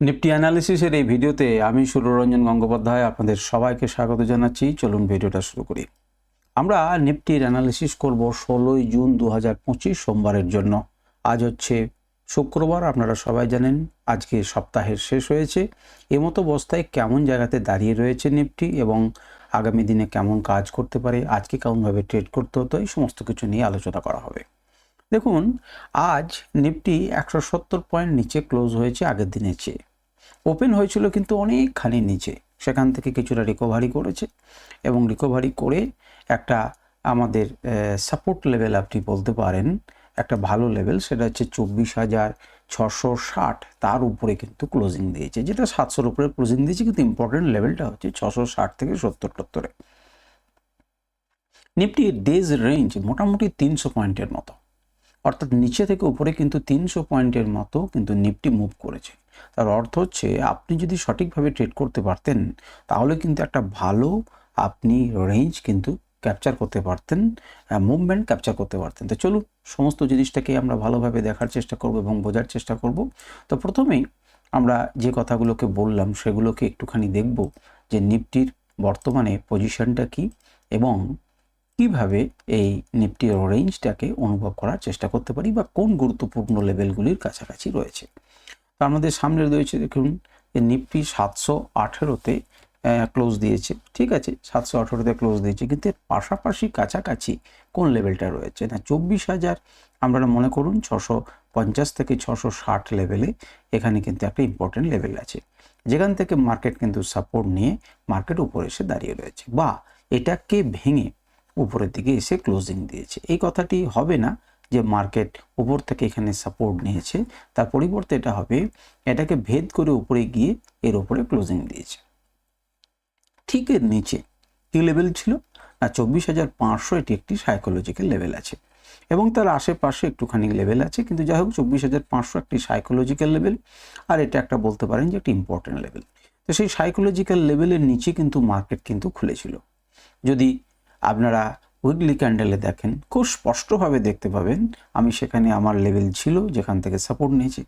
Nifty অ্যানালিসিসের এই ভিডিওতে আমি সুররঞ্জন গঙ্গোপাধ্যায় আপনাদের সবাইকে স্বাগত জানাচ্ছি। চলুন ভিডিওটা শুরু করি। আমরা নিফটির অ্যানালিসিস করব ষোলোই জুন দু হাজার পঁচিশ সোমবারের জন্য। আজ হচ্ছে শুক্রবার, আপনারা সবাই জানেন, আজকে সপ্তাহের শেষ হয়েছে। এমতো অবস্থায় কেমন জায়গাতে দাঁড়িয়ে রয়েছে নিফটি এবং আগামী দিনে কেমন কাজ করতে পারে, আজকে কেমনভাবে ট্রেড করতে হতো, এই সমস্ত কিছু নিয়ে আলোচনা করা হবে। দেখুন, আজ নিফটি একশো সত্তর পয়েন্ট নিচে ক্লোজ হয়েছে আগের দিনের চেয়ে। ওপেন হয়েছিল কিন্তু অনেকখানি নিচে। সেখান থেকে কিছুটা রিকভারি করেছে এবং রিকভারি করে একটা আমাদের সাপোর্ট লেভেল আপনি বলতে পারেন, একটা ভালো লেভেল সেটা হচ্ছে চব্বিশ হাজার ছশো ষাট। তার উপরে কিন্তু ক্লোজিং দিয়েছে, যেটা সাতশোর উপরে ক্লোজিং দিয়েছে, কিন্তু ইম্পর্টেন্ট লেভেলটা হচ্ছে ছশো ষাট থেকে সত্তর টত্তরে নিফটি ডেজ রেঞ্জ মোটামুটি তিনশো পয়েন্টের মতো। অর্থাৎ নিচে থেকে উপরে কিন্তু তিনশো পয়েন্টের মতো কিন্তু নিফটি মুভ করেছে। তার অর্থ হচ্ছে, আপনি যদি সঠিকভাবে ট্রেড করতে পারতেন, তাহলে কিন্তু একটা ভালো আপনি রেঞ্জ কিন্তু ক্যাপচার করতে পারতেন মুভমেন্ট ক্যাপচার করতে পারতেন। তো চলুন, সমস্ত জিনিসটাকে আমরা ভালোভাবে দেখার চেষ্টা করব এবং বোঝার চেষ্টা করব। তো প্রথমেই আমরা যে কথাগুলোকে বললাম, সেগুলোকে একটুখানি দেখব যে নিফটির বর্তমানে পজিশনটা কি এবং কীভাবে এই নিফটির রেঞ্জটাকে অনুভব করার চেষ্টা করতে পারি বা কোন গুরুত্বপূর্ণ লেভেলগুলির কাছাকাছি রয়েছে? তো আমাদের সামনে রয়েছে দেখুন নিফটি সাতশো আঠেরোতে ক্লোজ দিয়েছে, ঠিক আছে? সাতশো আঠেরোতে ক্লোজ দিয়েছে, কিন্তু এর পাশাপাশি কাছাকাছি কোন লেভেলটা রয়েছে? না, চব্বিশ হাজার আমরা মনে করুন, ছশো পঞ্চাশ থেকে ছশো ষাট লেভেলে এখানে কিন্তু একটা ইম্পর্টেন্ট লেভেল আছে। যেখান থেকে মার্কেট কিন্তু সাপোর্ট নিয়ে মার্কেট উপরে এসে দাঁড়িয়ে রয়েছে। বা এটাকে ভেঙে উপরের দিকে এসে ক্লোজিং দিয়েছে। এই কথাটি হবে না যে মার্কেট উপর থেকে এখানে সাপোর্ট নিয়েছে, তার পরিবর্তে এটা হবে এটাকে ভেদ করে উপরে গিয়ে এর উপরে ক্লোজিং দিয়েছে। ঠিক এর নিচে কি লেভেল ছিল? না, চব্বিশ হাজার পাঁচশো এটি একটি সাইকোলজিক্যাল লেভেল আছে। এবং তার আশেপাশে একটুখানি লেভেল আছে, কিন্তু যাই হোক, চব্বিশ হাজার পাঁচশো একটি সাইকোলজিক্যাল লেভেল আর এটা একটা বলতে পারেন যে একটি ইম্পর্টেন্ট লেভেল তো সেই সাইকোলজিক্যাল লেভেলের নিচে কিন্তু মার্কেট কিন্তু খুলেছিল। যদি আপনারা উইকলি ক্যান্ডেলে দেখেন, খুব স্পষ্টভাবে দেখতে পাবেন, আমি সেখানে আমার লেভেল ছিল, যেখান থেকে সাপোর্ট নিয়েছি।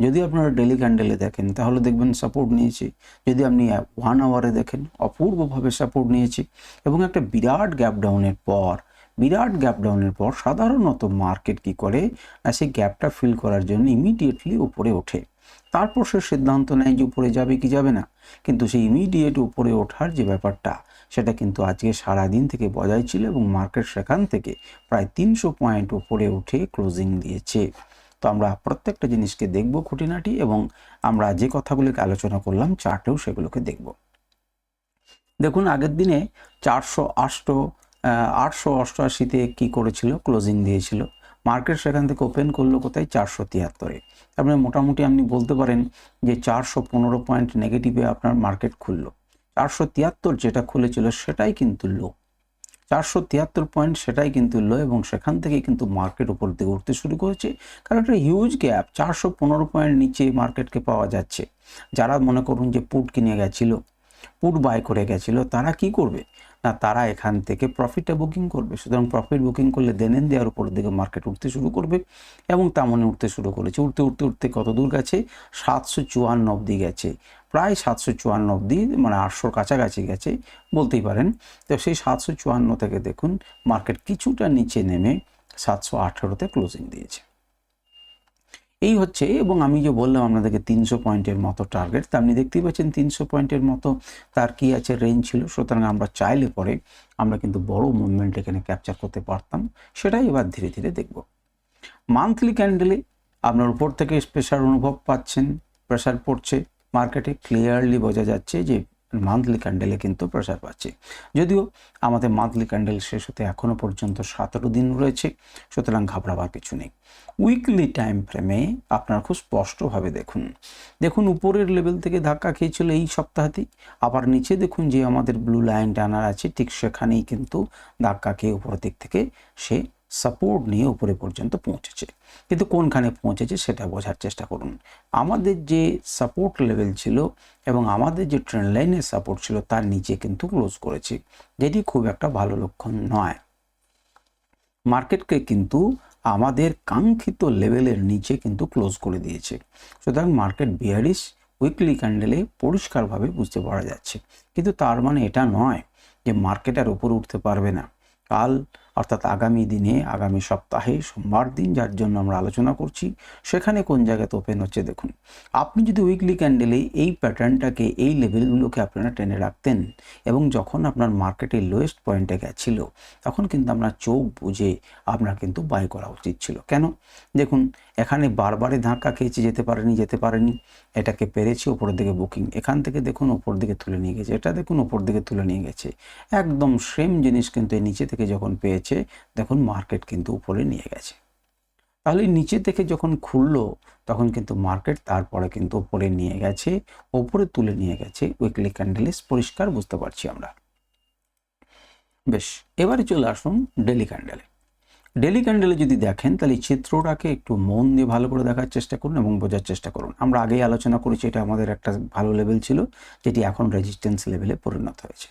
যদি আপনারা ডেলি ক্যান্ডেলে দেখেন, তাহলে দেখবেন সাপোর্ট নিয়েছি। যদি আপনি ওয়ান আওয়ারে দেখেন, অপূর্বভাবে সাপোর্ট নিয়েছি। এবং একটা বিরাট গ্যাপ ডাউনের পর, বিরাট গ্যাপ ডাউনের পর সাধারণত মার্কেট কি করে না সেই গ্যাপটা ফিল করার জন্য ইমিডিয়েটলি উপরে ওঠে। তারপর সে সিদ্ধান্ত নেয় যে উপরে যাবে কি যাবে না। কিন্তু সেই ইমিডিয়েট উপরে ওঠার যে ব্যাপারটা সেটা কিন্তু আজকে সারা দিন থেকে বজায় ছিল এবং মার্কেট সেখান থেকে প্রায় তিনশো পয়েন্ট উপরে উঠে ক্লোজিং দিয়েছে। তো আমরা প্রত্যেকটা জিনিসকে দেখব খুঁটিনাটি এবং আমরা যে কথাগুলোকে আলোচনা করলাম চার্টেও সেগুলোকে দেখব। দেখুন, আগের দিনে চারশো আষ্ট আটশো অষ্টআশিতে কী করেছিল? ক্লোজিং দিয়েছিল। মার্কেট সেখান থেকে ওপেন করল কোথায়? চারশো তিয়াত্তরে। তারপরে মোটামুটি আপনি বলতে পারেন যে চারশো পনেরো পয়েন্ট নেগেটিভে আপনার মার্কেট খুললো। চারশো তিয়াত্তর যেটা খুলেছিল সেটাই কিন্তু লো চারশো তিয়াত্তর পয়েন্ট সেটাই কিন্তু লো এবং সেখান থেকে কিন্তু মার্কেট উপর দিয়ে উঠতে শুরু করেছে। কারণ একটা হিউজ গ্যাপ চারশো পনেরো পয়েন্ট নিচে মার্কেটকে পাওয়া যাচ্ছে। যারা মনে করুন যে পুট কিনে গেছিল, পুট বাই করে গেছিল, তারা কি করবে? তারা এখান থেকে প্রফিটটা বুকিং করবে। সুতরাং প্রফিট বুকিং করলে দেনেন দেওয়ার উপর দিকে মার্কেট উঠতে শুরু করবে এবং তেমনই উঠতে শুরু করেছে। উঠতে উঠতে উঠতে কত দূর গেছে? সাতশো চুয়ান্ন অব্দি গেছে। প্রায় সাতশো চুয়ান্ন অব্দি মানে আটশোর কাছাকাছি গেছে, বলতেই পারেন। তো সেই সাতশো চুয়ান্ন থেকে দেখুন মার্কেট কিছুটা নিচে নেমে সাতশো আঠেরোতে ক্লোজিং দিয়েছে। এই হচ্ছে, এবং আমি যে বললাম আপনাদেরকে তিনশো পয়েন্টের মতো টার্গেট তা আপনি দেখতেই পাচ্ছেন তিনশো পয়েন্টের মতো তার কি আছে রেঞ্জ ছিল, সুতরাং আমরা চাইলে পরে আমরা কিন্তু বড় মুভমেন্ট এখানে ক্যাপচার করতে পারতাম, সেটাই এবার ধীরে ধীরে দেখব। মান্থলি ক্যান্ডেলে আপনার উপর থেকে প্রেশার অনুভব পাচ্ছেন প্রেশার পড়ছে মার্কেটে ক্লিয়ারলি বোঝা যাচ্ছে যে মান্থলি ক্যান্ডেলে কিন্তু প্রেশার পাচ্ছে। যদিও আমাদের মান্থলি ক্যান্ডেল শেষ হতে এখনও পর্যন্ত সতেরো দিন রয়েছে, সুতরাং ঘাবড়াবার কিছু নেই। উইকলি টাইম ফ্রেমে আপনার খুব স্পষ্টভাবে দেখুন। দেখুন, উপরের লেভেল থেকে ধাক্কা খেয়েছিল এই সপ্তাহতেই। আবার নিচে দেখুন যে আমাদের ব্লু লাইন টানার আছে, ঠিক সেখানেই কিন্তু ধাক্কা খেয়ে উপরের দিক থেকে সে সাপোর্ট নিয়ে উপরে পর্যন্ত পৌঁছেছে। কিন্তু কোনখানে পৌঁছেছে সেটা বোঝার চেষ্টা করুন। আমাদের যে সাপোর্ট লেভেল ছিল এবং আমাদের যে ট্রেন লাইনের সাপোর্ট ছিল তার নিচে কিন্তু ক্লোজ করেছে, যেটি খুব একটা ভালো লক্ষণ নয়। মার্কেটকে কিন্তু আমাদের কাঙ্ক্ষিত লেভেলের নিচে কিন্তু ক্লোজ করে দিয়েছে। সুতরাং মার্কেট বিয়ারিশ উইকলি ক্যান্ডেলে পরিষ্কারভাবে বুঝতে পারা যাচ্ছে। কিন্তু তার মানে এটা নয় যে মার্কেট আর উপরে উঠতে পারবে না। কাল অর্থাৎ আগামী দিনে, আগামী সপ্তাহে, সোমবার দিন যার জন্য আমরা আলোচনা করছি, সেখানে কোন জায়গাতে ওপেন হচ্ছে দেখুন। আপনি যদি উইকলি ক্যান্ডেলে এই প্যাটার্নটাকে এই লেভেলগুলোকে আপনারা টেনে রাখতেন এবং যখন আপনার মার্কেটের লোয়েস্ট পয়েন্টে গেছিল, তখন কিন্তু আপনার চোখ বুঝে আপনার কিন্তু বাই করা উচিত ছিল। কেন? দেখুন, এখানে বারবারে ধাক্কা খেয়েছে, যেতে পারেনি যেতে পারেনি, এটাকে পেরেছে ওপরের দিকে বুকিং এখান থেকে দেখুন ওপর দিকে তুলে নিয়ে গেছে, এটা দেখুন ওপর দিকে তুলে নিয়ে গেছে। একদম সেম জিনিস কিন্তু নিচে থেকে যখন পেয়েছে দেখুন মার্কেট কিন্তু উপরে নিয়ে গেছে। তাহলে নিচে থেকে যখন খুললো, তখন কিন্তু মার্কেট তারপরে কিন্তু উপরে নিয়ে গেছে ওপরে তুলে নিয়ে গেছে উইকলি ক্যান্ডেলিস পরিষ্কার বুঝতে পারছি আমরা। বেশ, এবারে চলে আসুন ডেলি ক্যান্ডেলে ডেলি ক্যান্ডেলে যদি দেখেন, তাহলে চিত্রটাকে একটু মন দিয়ে ভালো করে দেখার চেষ্টা করুন এবং বোঝার চেষ্টা করুন। আমরা আগেই আলোচনা করেছি, এটা আমাদের একটা ভালো লেভেল ছিল, যেটি এখন রেজিস্ট্যান্স লেভেলে পরিণত হয়েছে।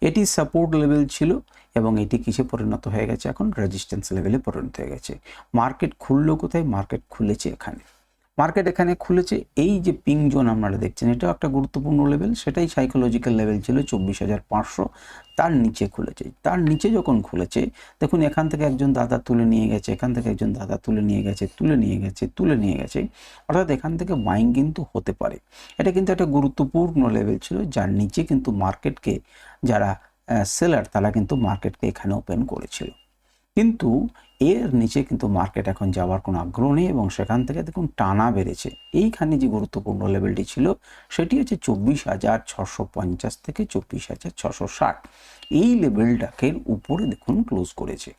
এটি সাপোর্ট লেভেল ছিল এবং এটি কিসে পরিণত হয়ে গেছে? এখন রেজিস্ট্যান্স লেভেলে পরিণত হয়ে গেছে। মার্কেট খুললো কোথায়? মার্কেট খুলেছে এখানে। মার্কেট এখানে খুলেছে। এই যে পিং জোন আপনারা দেখছেন, এটাও একটা গুরুত্বপূর্ণ লেভেল। সেটাই সাইকোলজিক্যাল লেভেল ছিল চব্বিশ হাজার পাঁচশো। তার নিচে খুলেছে। তার নিচে যখন খুলেছে, দেখুন এখান থেকে একজন দাদা তুলে নিয়ে গেছে, এখান থেকে একজন দাদা তুলে নিয়ে গেছে, তুলে নিয়ে গেছে, তুলে নিয়ে গেছে। অর্থাৎ এখান থেকে বাইং কিন্তু হতে পারে। এটা কিন্তু একটা গুরুত্বপূর্ণ লেভেল ছিল, যার নিচে কিন্তু মার্কেটকে যারা সেলার তারা কিন্তু মার্কেটকে এখানে ওপেন করেছিল। কিন্তু এর নিচে কিন্তু মার্কেট এখন যাওয়ার কোনো আগ্রহ নেই এবং সেখান থেকে দেখুন টানা বেড়েছে। এইখানে যে গুরুত্বপূর্ণ লেভেলটি ছিল, সেটি হচ্ছে চব্বিশ হাজার ছশো পঞ্চাশ থেকে চব্বিশ হাজার ছশো ষাট। এই লেভেলটাকে উপরে দেখুন ক্লোজ করেছে।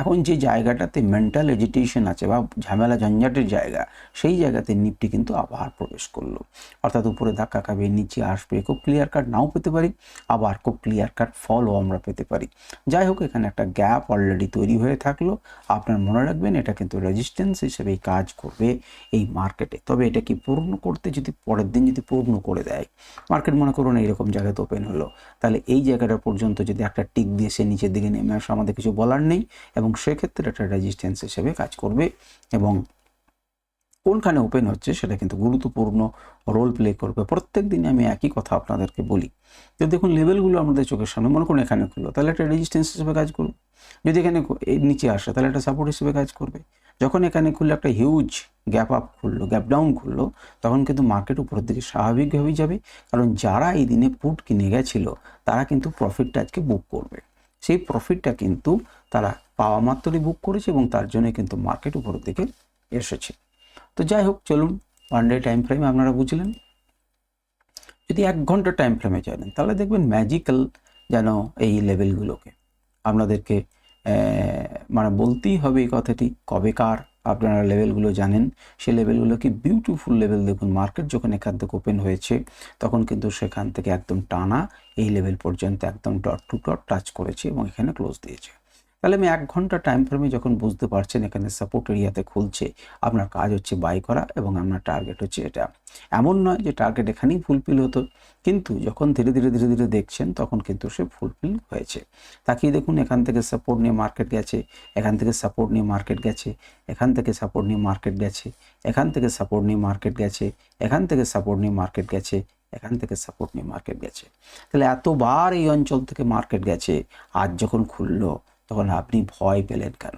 এখন যে জায়গাটাতে মেন্টাল এজিটেশন আছে বা ঝামেলা ঝঞ্ঝাটের জায়গা, সেই জায়গাতে নিফটি কিন্তু আবার প্রবেশ করল। অর্থাৎ উপরে ধাক্কা খাবে, নিচে আসবে, খুব ক্লিয়ার কাট নাও পেতে পারি, আবার খুব ক্লিয়ার কাট ফলও আমরা পেতে পারি। যাই হোক, এখানে একটা গ্যাপ অলরেডি তৈরি হয়ে থাকল। আপনার মনে রাখবেন, এটা কিন্তু রেজিস্ট্যান্স হিসেবেই কাজ করবে এই মার্কেটে তবে এটা কি পূর্ণ করতে যদি পরের দিন যদি পূর্ণ করে দেয় মার্কেট মনে করুন এইরকম জায়গাতে ওপেন হলো, তাহলে এই জায়গাটা পর্যন্ত যদি একটা টিক দিয়ে সে নিচের দিকে নেমে আসে, আমাদের কিছু বলার নেই এবং সেক্ষেত্রে একটা রেজিস্ট্যান্স হিসেবে কাজ করবে এবং কোনখানে ওপেন হচ্ছে সেটা কিন্তু গুরুত্বপূর্ণ রোল প্লে করবে। প্রত্যেক দিনে আমি একই কথা আপনাদেরকে বলি। তো দেখুন লেভেলগুলো আমাদের চোখের সামনে, মনে করুন এখানে খুললো, তাহলে একটা রেজিস্ট্যান্স হিসেবে কাজ করবে যদি এখানে নিচে আসে, তাহলে একটা সাপোর্ট হিসেবে কাজ করবে। যখন এখানে খুললে একটা হিউজ গ্যাপ আপ খুললো গ্যাপ ডাউন খুললো, তখন কিন্তু মার্কেট উপরের দিকে স্বাভাবিকভাবেই যাবে। কারণ যারা এই দিনে পুট কিনে গেছিল, তারা কিন্তু প্রফিটটা আজকে বুক করবে। সেই প্রফিটটা কিন্তু তারা পাওয়া মাত্রই বুক করেছে এবং তার জন্য কিন্তু মার্কেট উপরের দিকে এসেছে। তো যাই হোক, চলুন ওয়ান ডে টাইম ফ্রেমে আপনারা বুঝলেন। যদি এক ঘণ্টা টাইম ফ্রেমে জানেন তাহলে দেখবেন ম্যাজিক্যাল যেন এই লেভেলগুলোকে আপনাদেরকে মানে বলতেই হবে এই কথাটি, কবেকার আপনারা লেভেলগুলো জানেন, সেই লেভেলগুলো কি বিউটিফুল লেভেল দেখুন মার্কেট যখন এখান থেকে ওপেন হয়েছে, তখন কিন্তু সেখান থেকে একদম টানা এই লেভেল পর্যন্ত একদম ডট টু ডট টাচ করেছে এবং এখানে ক্লোজ দিয়েছে। তাহলে আমি এক ঘণ্টা টাইম ফ্রেমে যখন বুঝতে পারছেন এখানে সাপোর্ট এরিয়াতে খুলছে, আপনার কাজ হচ্ছে বাই করা এবং আপনার টার্গেট হচ্ছে এটা। এমন নয় যে টার্গেট এখানেই ফুলফিল হতো, কিন্তু যখন ধীরে ধীরে ধীরে ধীরে দেখছেন তখন কিন্তু সে ফুলফিল হয়েছে। তাকিয়ে দেখুন এখান থেকে সাপোর্ট নিয়ে মার্কেট গেছে, এখান থেকে সাপোর্ট নিয়ে মার্কেট গেছে, এখান থেকে সাপোর্ট নিয়ে মার্কেট গেছে, এখান থেকে সাপোর্ট নিয়ে মার্কেট গেছে, এখান থেকে সাপোর্ট নিয়ে মার্কেট গেছে, এখান থেকে সাপোর্ট নিয়ে মার্কেট গেছে। তাহলে এতবার এই অঞ্চল থেকে মার্কেট গেছে, আজ যখন খুললো তখন আপনি ভয় পেলেন কেন?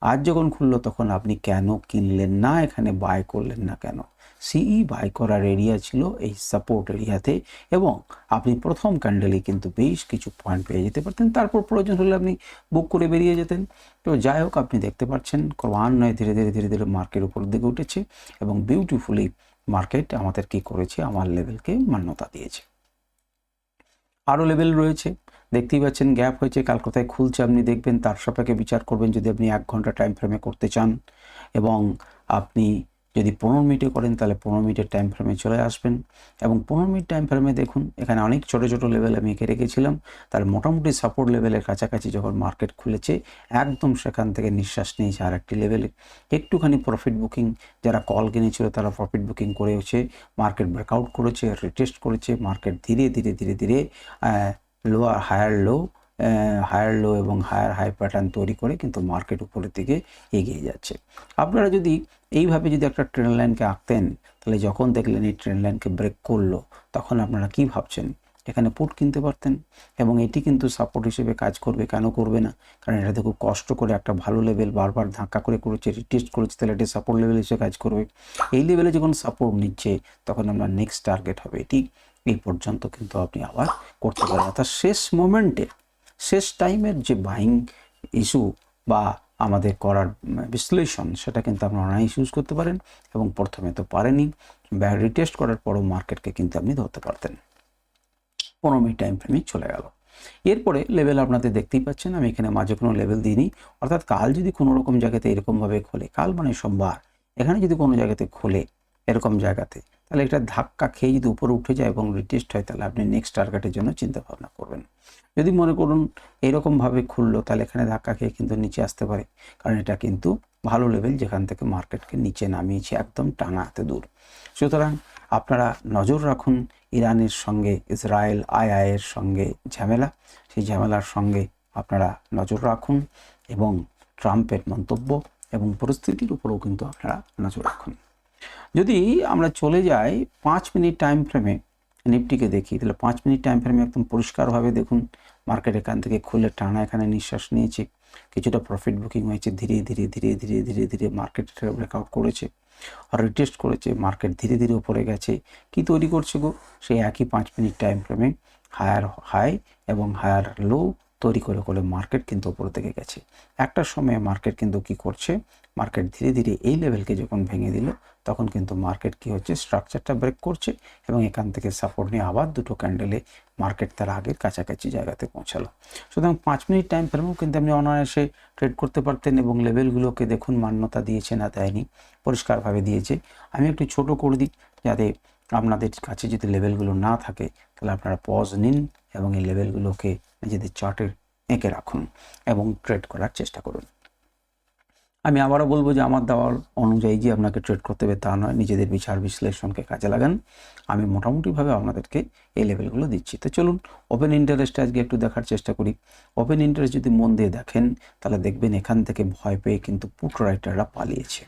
আজ যখন খুললো তখন আপনি কেন কিনলেন না? এখানে বাই করলেন না কেন? সিই বাই করার এরিয়া ছিল এই সাপোর্ট এরিয়াতে এবং আপনি প্রথম ক্যান্ডেলে কিন্তু বেশ কিছু পয়েন্ট পেয়ে যেতে পারতেন। তারপর প্রয়োজন হলে আপনি বুক করে বেরিয়ে যেতেন। তো যাই হোক, আপনি দেখতে পাচ্ছেন ক্রমান্বয়ে ধীরে ধীরে ধীরে ধীরে মার্কেট উপর দিকে উঠেছে এবং বিউটিফুলি মার্কেট আমাদের কি করেছে, আমার লেভেলকে মান্যতা দিয়েছে। আরও লেভেল রয়েছে। দেখতেই পাচ্ছেন, গ্যাপ হয়েছে কাল কোথায় খুলছে আপনি দেখবেন, তার সাপেক্ষে বিচার করবেন যদি আপনি এক ঘণ্টা টাইম ফ্রেমে করতে চান। এবং আপনি যদি পনেরো মিনিটে করেন, তাহলে পনেরো মিনিটের টাইম ফ্রেমে চলে আসবেন। এবং পনেরো মিনিট টাইম ফ্রেমে দেখুন, এখানে অনেক ছোটো ছোটো লেভেল আমি এঁকে রেখেছিলাম। তার মোটামুটি সাপোর্ট লেভেলের কাছাকাছি যখন মার্কেট খুলেছে, একদম সেখান থেকে নিঃশ্বাস নিয়েছে আর একটি লেভেলে একটুখানি প্রফিট বুকিং যারা কল কিনেছিল, তারা প্রফিট বুকিং করেছে মার্কেট ব্রেকআউট করেছে রিটেস্ট করেছে মার্কেট ধীরে ধীরে ধীরে ধীরে lower higher low higher low এবং হায়ার হাই প্যাটার্ন তৈরি করে কিন্তু মার্কেট উপরের দিকে এগিয়ে যাচ্ছে। আপনারা যদি এইভাবে যদি একটা ট্রেন লাইনকে আঁকতেন, তাহলে যখন দেখলেন এই ট্রেন লাইনকে ব্রেক করল, তখন আপনারা কি ভাবছেন? এখানে পুট কিনতে পারতেন এবং এটি কিন্তু সাপোর্ট হিসেবে কাজ করবে কেন করবে না? কারণ এটাতে খুব কষ্ট করে একটা ভালো লেভেল বারবার ধাক্কা করে করেছে রিটেস্ট করেছে, তাহলে এটি সাপোর্ট লেভেল হিসেবে কাজ করবে। এই লেভেলে যখন সাপোর্ট নিচ্ছে, তখন আপনার নেক্সট টার্গেট হবে। এটি এই পর্যন্ত কিন্তু আপনি আবার করতে পারেন। অর্থাৎ শেষ মোমেন্টে, শেষ টাইমের যে বাইং ইস্যু বা আমাদের করার বিশ্লেষণ, সেটা কিন্তু আপনি অনায়াস ইউজ করতে পারেন এবং প্রথমে তো পারেনি রিটেস্ট করার পরও মার্কেটকে কিন্তু আপনি ধরতে পারতেন। পনেরো মিনিট টাইম ফ্রেমে চলে গেল। এরপরে লেভেল আপনাদের দেখতেই পাচ্ছেন, আমি এখানে মাঝে কোনো লেভেল দিইনি। অর্থাৎ কাল যদি কোনো রকম জায়গাতে এরকমভাবে খোলে, কাল মানে সোমবার, এখানে যদি কোনো জায়গাতে খোলে, এরকম জায়গাতে তাহলে এটা ধাক্কা খেয়ে যদি উপরে উঠে যায় এবং রিটেস্ট হয়, তাহলে আপনি নেক্সট টার্গেটের জন্য চিন্তা ভাবনা করবেন। যদি মনে করুন এরকমভাবে খুললো, তাহলে এখানে ধাক্কা খেয়ে কিন্তু নিচে আসতে পারে। কারণ এটা কিন্তু ভালো লেভেল যেখান থেকে মার্কেটকে নিচে নামিয়েছে, একদম টানা হাতে দূর। সুতরাং আপনারা নজর রাখুন ইরানের সঙ্গে, ইসরায়েল আইআইয়ের সঙ্গে ঝামেলা। সেই ঝামেলার সঙ্গে আপনারা নজর রাখুন এবং ট্রাম্পের মন্তব্য এবং পরিস্থিতির উপরেও কিন্তু আপনারা নজর রাখুন। যদি আমরা চলে যাই পাঁচ মিনিট টাইম ফ্রেমে নিফটিকে দেখি, তাহলে পাঁচ মিনিট টাইম ফ্রেমে একদম পরিষ্কারভাবে দেখুন মার্কেট এখান থেকে খুলে টানা এখানে নিঃশ্বাস নিয়েছে, কিছুটা প্রফিট বুকিং হয়েছে, ধীরে ধীরে ধীরে ধীরে ধীরে ধীরে মার্কেট ব্রেকআউট করেছে, আর রিটেস্ট করেছে মার্কেট ধীরে ধীরে উপরে গেছে। কি তৈরি করছে গো? সেই একই পাঁচ মিনিট টাইম ফ্রেমে হায়ার হাই এবং হায়ার লো তৈরি করে করে মার্কেট কিন্তু উপরে থেকে গেছে। একটা সময়ে মার্কেট কিন্তু কি করছে? মার্কেট ধীরে ধীরে এই লেভেলকে যখন ভেঙে দিল তখন কিন্তু মার্কেট কি হচ্ছে? স্ট্রাকচারটা ব্রেক করছে এবং এখান থেকে সাপোর্ট নিয়ে আবার দুটো ক্যান্ডেলে মার্কেট তার আগের কাছাকাছি জায়গাতে পৌঁছালো। সুতরাং পাঁচ মিনিট টাইম ফ্রেমেও কিন্তু আপনি অনায়াসে ট্রেড করতে পারতেন এবং লেভেলগুলোকে দেখুন, মান্যতা দিয়েছে না দেয়নি, পরিষ্কারভাবে দিয়েছে। আমি একটু ছোট করে দিই যাতে আপনাদের কাছে যদি লেভেলগুলো না থাকে, তাহলে আপনারা পজ নিন এবং এই লেভেলগুলোকে নিজেদের চার্টে এঁকে রাখুন এবং ট্রেড করার চেষ্টা করুন। আমি আবারও বলব যে আমার দেওয়ার অনুযায়ী যে আপনাকে ট্রেড করতে হবে তা নয়, নিজেদের বিচার বিশ্লেষণকে কাজে লাগান। আমি মোটামুটিভাবে আপনাদেরকে এই লেভেলগুলো দিচ্ছি। তো চলুন ওপেন ইন্টারেস্টে আজকে একটু দেখার চেষ্টা করি। ওপেন ইন্টারেস্ট যদি মন দিয়ে দেখেন, তাহলে দেখবেন এখান থেকে ভয় পেয়ে কিন্তু পুট রাইটাররা পালিয়েছে।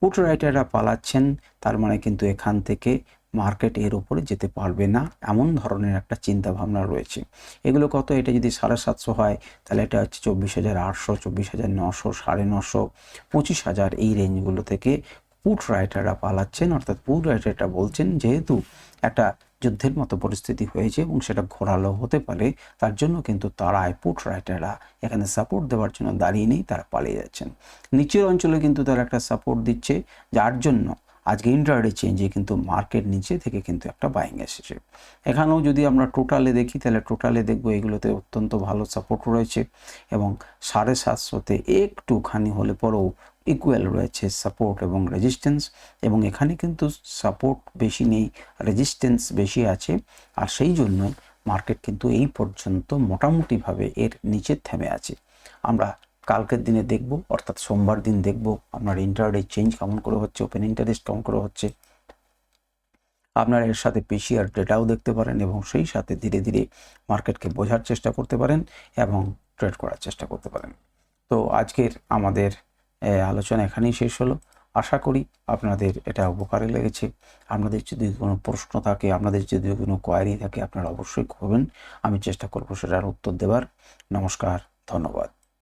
পুট রাইটাররা পালাচ্ছেন, তার মানে কিন্তু এখান থেকে মার্কেট এর উপরে যেতে পারবে না, এমন ধরনের একটা চিন্তা ভাবনা রয়েছে। এগুলো কত? এটা যদি সাড়ে সাতশো হয়, তাহলে এটা হচ্ছে চব্বিশ হাজার আটশো, চব্বিশ হাজার নশো সাড়ে নশো পঁচিশ হাজার এই রেঞ্জগুলো থেকে পুট রাইটাররা পালাচ্ছেন। অর্থাৎ পুট রাইটারটা বলছেন, যেহেতু একটা যুদ্ধের মতো পরিস্থিতি হয়েছে এবং সেটা ঘোরালো হতে পারে, তার জন্য কিন্তু তারাই পুট রাইটাররা এখানে সাপোর্ট দেওয়ার জন্য দাঁড়িয়ে নেই, তারা পালিয়ে যাচ্ছেন। নিচের অঞ্চলে কিন্তু তারা একটা সাপোর্ট দিচ্ছে, যার জন্য আজকে ইন্টারডে চেঞ্জে কিন্তু মার্কেট নিচে থেকে কিন্তু একটা বাইং এসেছে। এখানেও যদি আমরা টোটালে দেখি, তাহলে টোটালে দেখব এগুলোতে অত্যন্ত ভালো সাপোর্ট রয়েছে এবং সাড়ে সাতশোতে একটুখানি হলে পরেও ইকুয়াল রয়েছে সাপোর্ট এবং রেজিস্ট্যান্স এবং এখানে কিন্তু সাপোর্ট বেশি নেই রেজিস্ট্যান্স বেশি আছে আর সেই জন্যই মার্কেট কিন্তু এই পর্যন্ত মোটামুটিভাবে এর নিচে থেমে আছে। আমরা কালকের দিনে দেখব, অর্থাৎ সোমবার দিন দেখব, আপনার ইন্টারডে চেঞ্জ কেমন করে হচ্ছে ওপেন ইন্টারেস্ট কেমন করে হচ্ছে। আপনারা এর সাথে পিসিআর ডেটাও দেখতে পারেন এবং সেই সাথে ধীরে ধীরে মার্কেটকে বোঝার চেষ্টা করতে পারেন এবং ট্রেড করার চেষ্টা করতে পারেন। তো আজকের আমাদের আলোচনা এখানেই শেষ হলো। আশা করি আপনাদের এটা উপকারে লেগেছে। আপনাদের যদি কোনো প্রশ্ন থাকে, আপনাদের যদি কোনো কোয়ারি থাকে, আপনারা অবশ্যই করবেন। আমি চেষ্টা করব সেটার উত্তর দেবার। নমস্কার, ধন্যবাদ।